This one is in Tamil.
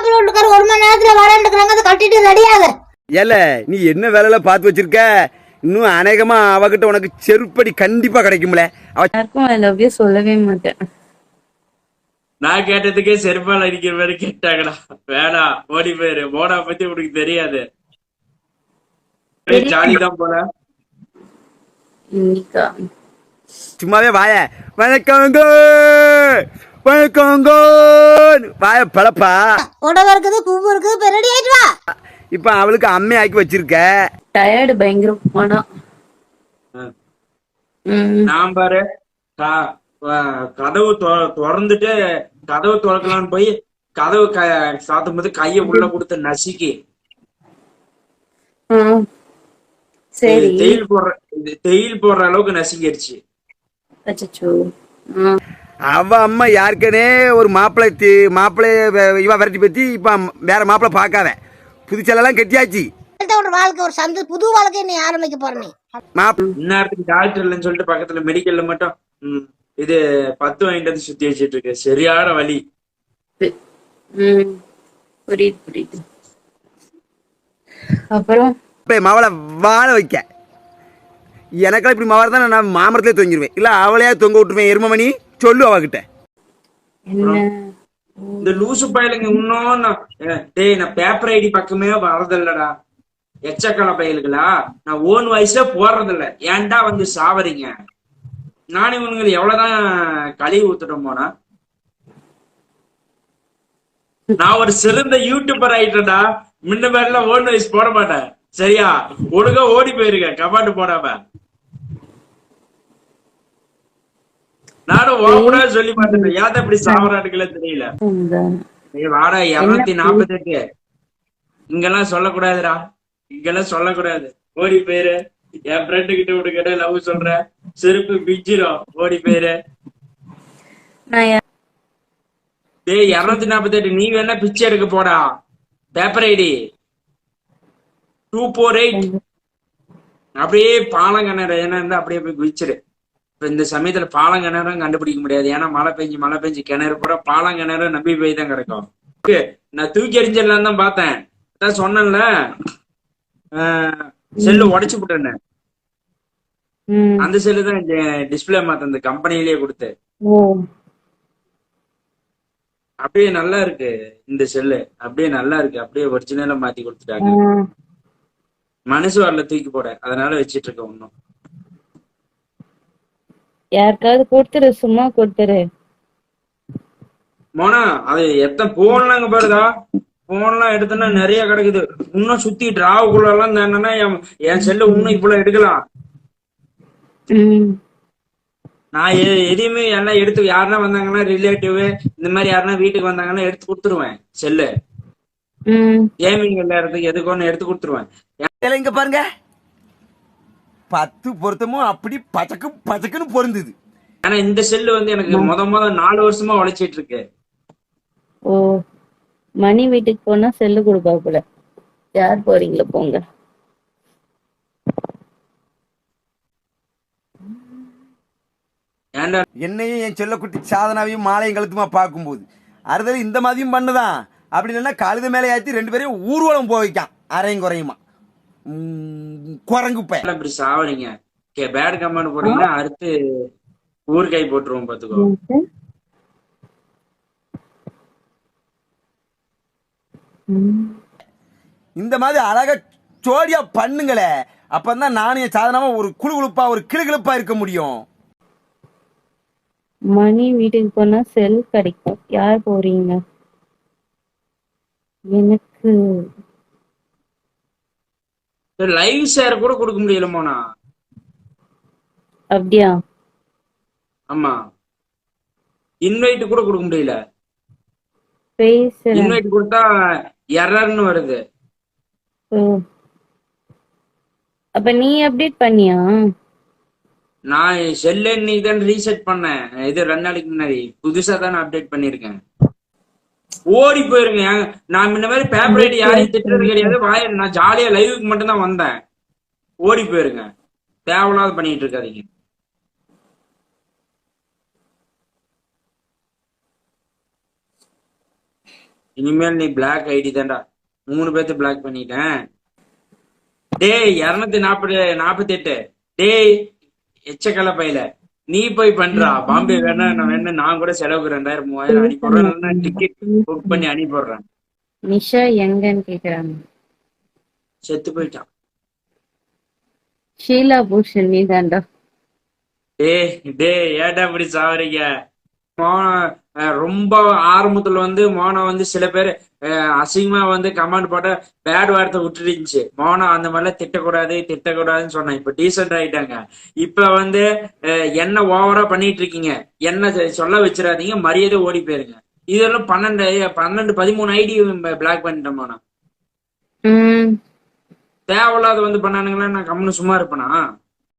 மாப்பிள்ளை வீட்டுக்காரர் ஒரு மணி நேரத்துல வரேன்னுக்குறாங்க அதை கட்டிட்டு ரெடியாக. ஏல நீ என்ன வேலையில பார்த்து வச்சிருக்க? இன்னும் அநேகமா அவகிட்ட உனக்கு செருப்படி கண்டிப்பா கிடைக்கும்ல. அவ யாருக்கும் ஐ லவ் யூ சொல்லவே மாட்டேன். நான் கேட்டதுக்கே செருப்பால் அடிக்கிற மாதிரி கேட்டாங்கடா. வேணாம் ஓடி போயிரு. மோனா பத்தி உனக்கு தெரியாது. ஜாலி தான் போல. இன்னைக்கா. சும்மாவே வாய. வணக்கங்க. வாய பழப்பா உடவை இருக்குது பூவு இருக்குது இப்ப ரெடி ஆயிட்டு வா இப்ப அவளுக்கு அம்மை ஆக்கி வச்சிருக்க டயர்டு பயங்கரமானா நான் பாரு கதவு தொ- திறந்துட்டு கதவு திறக்கலாம்னு போய் கதவு க சாத்தும் போது கைய உள்ள கொடுத்து நசுக்கி தெயில் போடுற தெயில் போடுற அளவுக்கு ஆ. அவ அம்மா யாருக்கனே ஒரு மாப்பிள்ளை தி- மாப்பிள்ளைய இவ விரட்டி பத்தி இப்ப வேற மாப்பிள்ளை பார்க்காத. புதுச்செல்லாம் கெட்டியாச்சு. அடுத்த ஒரு வாழ்க்கை ஒரு சந்த புது வாழ்க்கையை நீ ஆரம்பிக்க போற நீ. மாப் இந்நேரத்துக்கு டாக்டர் இல்லைன்னு சொல்லிட்டு பக்கத்துல மெடிக்கல்ல மட்டும் ம், இது பத்து வாங்கிட்டு வந்து சுத்தி வச்சிட்டு இருக்கு. சரியான வலி. ம் புரியுது புரியுது. அப்புறம்? இப்ப மவளை வாழ வைக்க. எனக்கெல்லாம் இப்படி மவளை தான் நான் மாமரத்திலே தொங்கிடுவேன் இல்ல அவளையா தொங்க விட்டுருவேன் எருமமணி. சொல்லு அவகிட்ட. இந்த லூசு பயலுங்க இன்னும் நான், டேய் நான் பேப்பர் ஐடி பக்கமே வரதில்லடா எச்சக்கல பயலுகளா? நான் ஓன் வயசுல போடுறதில்ல. ஏன்டா வந்து சாவறீங்க? நானும் இவனுங்களை எவ்வளவுதான் கழுவி ஊத்துட்டோம் போனா? நான் ஒரு சிறந்த யூடியூபர் ஆயிட்டேன்டா. முன்ன மாதிரிலாம் ஓன் வயசு போட மாட்டேன். சரியா? ஒழுங்கா ஓடி போயிருக்க கமாண்டு போடாம. நானும் ஓப்பனா சொல்லி மாட்டேன் ஏன் இப்படி சாவறானுங்களே தெரியல. வாடா இருநூத்தி நாற்பத்தி எட்டு இங்கெல்லாம் சொல்லக்கூடாதுடா. இங்கெல்லாம் சொல்லக்கூடாது. ஓடி போயிரு. என் ஃப்ரெண்டு கிட்ட விட்டுக்கிட்ட லவ் சொல்ற? செருப்பு பிஞ்சிரும் ஓடி போயிரு. டேய் இருநூத்தி நாற்பத்தி எட்டு நீ வேணா பிச்சை எடுக்க போடா. Paper ID two four eight அப்படியே பாலங்கணர் என்ன இருந்தா அப்படியே போய் குதிச்சிரு இப்ப இந்த சமயத்துல பாலங்கணரும் கண்டுபிடிக்க முடியாது. ஏன்னா மழை பெஞ்சு மழை பெஞ்சு கிணறு பூரா பாலங்கணரும் நம்பி போய் தான் கிடக்கும். நான் தூக்கி எறிஞ்சிடலாம் தான் பார்த்தேன். அதான் சொன்னேன்ல. செல்லு உடைச்சு விட்டேன்னு அந்த செல்லு தான் டிஸ்பிளே மாத்த அந்த கம்பெனிலேயே கொடுத்து. அப்படியே நல்லா இருக்கு இந்த செல்லு. அப்படியே நல்லா இருக்கு. அப்படியே ஒரிஜினலா மாத்தி கொடுத்துட்டாங்க. மனசு வரல தூக்கி போட. அதனால வச்சிட்டு இருக்கேன் ஒன்னும் யாருக்காவது கொடுத்துரு சும்மா கொடுத்துரு. மோனா அது எத்தனை போன்லாங்க பாருதா போன்லாம் எடுத்தோன்னா நிறைய கிடக்குது. இன்னும் சுத்தி டிராவுக்குள்ள எல்லாம் என்னன்னா என்- செல்லு இன்னும் இவ்வளவு எடுக்கலாம். ம். நான் எதையுமே எல்லாம் எடுத்து யாருன்னா வந்தாங்கன்னா ரிலேட்டிவ் இந்த மாதிரி யாருன்னா வீட்டுக்கு வந்தாங்கன்னா எடுத்து கொடுத்துருவேன் செல்லு. ம். கேமிங் விளையாடுறதுக்கு எதுக்கு ஒன்று எடுத்து கொடுத்துருவேன்? இங்க பாருங்க. பத்து பொருத்தமும் அப்படி பச்சக்கு பச்சக்குன்னு பொருந்தது. ஆனா இந்த செல்லு வந்து எனக்கு முத முத நாலு வருஷமா உழைச்சிட்டு இருக்கு. ஓ மணி வீட்டுக்கு போனா செல்லு கொடுப்பா போல. யார் போறீங்களா போங்க. என்னையும் என் செல்லக்குட்டி சாதனாவையும் மாலையும் கழுத்துமா பார்க்கும்போது அறுதல் இந்த மாதிரியும் பண்ணுதான். அப்படி இல்லைன்னா கழுத மேலே ஏற்றி ரெண்டு பேரையும் ஊர்வலம் போக வைக்கான் அரையும் குறையுமா. குரங்கு பையன் இப்படி சாவறீங்க கே பேட் கமெண்ட் போட்டீங்கன்னா அடுத்து ஊர்கை போட்டுருவோம் பாத்துக்கோ. இந்த மாதிரி அழகா ஜோடியா பண்ணுங்களே. அப்பதான் நானும் என் சாதனமா ஒரு குழுகுழுப்பா ஒரு கிளுகிழுப்பா இருக்க முடியும். மணி வீட்டுக்கு போனா செல் கிடைக்கும். யார் போறீங்க? எனக்கு லைவ் ஷேர் கூட கொடுக்க முடியல மோனா. அப்படியா? ஆமா. இன்வைட் கூட கொடுக்க முடியல. இன்வைட் கொடுத்தா எரர்னு வருது. அப்ப நீ அப்டேட் பண்ணியா? நான் செல்ல இன்னைக்கு தான் ரீசெட் பண்ணேன். இது ரெண்டு நாளைக்கு முன்னாடி. புதுசா தான் அப்டேட் பண்ணிருக்கேன் ஓடி போயிருங்க. நான் முன்ன மாதிரி பேப்பர் ஐடி யாரையும் திட்டுறது கிடையாது. வாய நான் ஜாலியா லைவுக்கு மட்டும் தான் வந்தேன். ஓடி போயிருங்க. தேவையில்லாத பண்ணிட்டு இருக்காதீங்க. இனிமேல் நீ பிளாக் ஐடி தான்டா. மூணு பேர்த்து பிளாக் பண்ணிட்டேன். டேய் இருநூத்தி நாற்பது நாற்பத்தி எட்டு. டேய் எச்சக்கல பையில நீ போய் பண்றா. பாம்பே வேணா நான் வேணா நான் கூட செலவுக்கு ரெண்டாயிரம் மூவாயிரம் அனுப்பிடுறேன் டிக்கெட் புக் பண்ணி அனுப்பிடுறேன் நிஷா எங்கன்னு கேக்குறாங்க. செத்து போயிட்டான். ஷீலா பூஷன் நீ தாண்டா டேய் டேய் ஏன்டா இப்படி சாவறீங்க? ரொம்ப ஆரம்பத்துல வந்து மோனம் வந்து சில பேர் அசிங்கமா வந்து கமெண்ட் போட்ட பேட் வார்த்தை விட்டுருந்துச்சு. மோனம் அந்த மாதிரிலாம் திட்டக்கூடாது திட்டக்கூடாதுன்னு சொன்னேன். இப்ப டீசென்ட் ஆயிட்டாங்க. இப்ப வந்து என்ன ஓவரா பண்ணிட்டு இருக்கீங்க என்ன சொல்ல வச்சிடாதீங்க மரியாதை ஓடி போயிருங்க. இதெல்லாம் பன்னெண்டு பன்னெண்டு பதிமூணு ஐடி பிளாக் பண்ணிட்டேன் மோனம் ம். தேவையில்லாத வந்து பண்ணானுங்களா நான் கம்முன்னு சும்மா இருப்பேனா?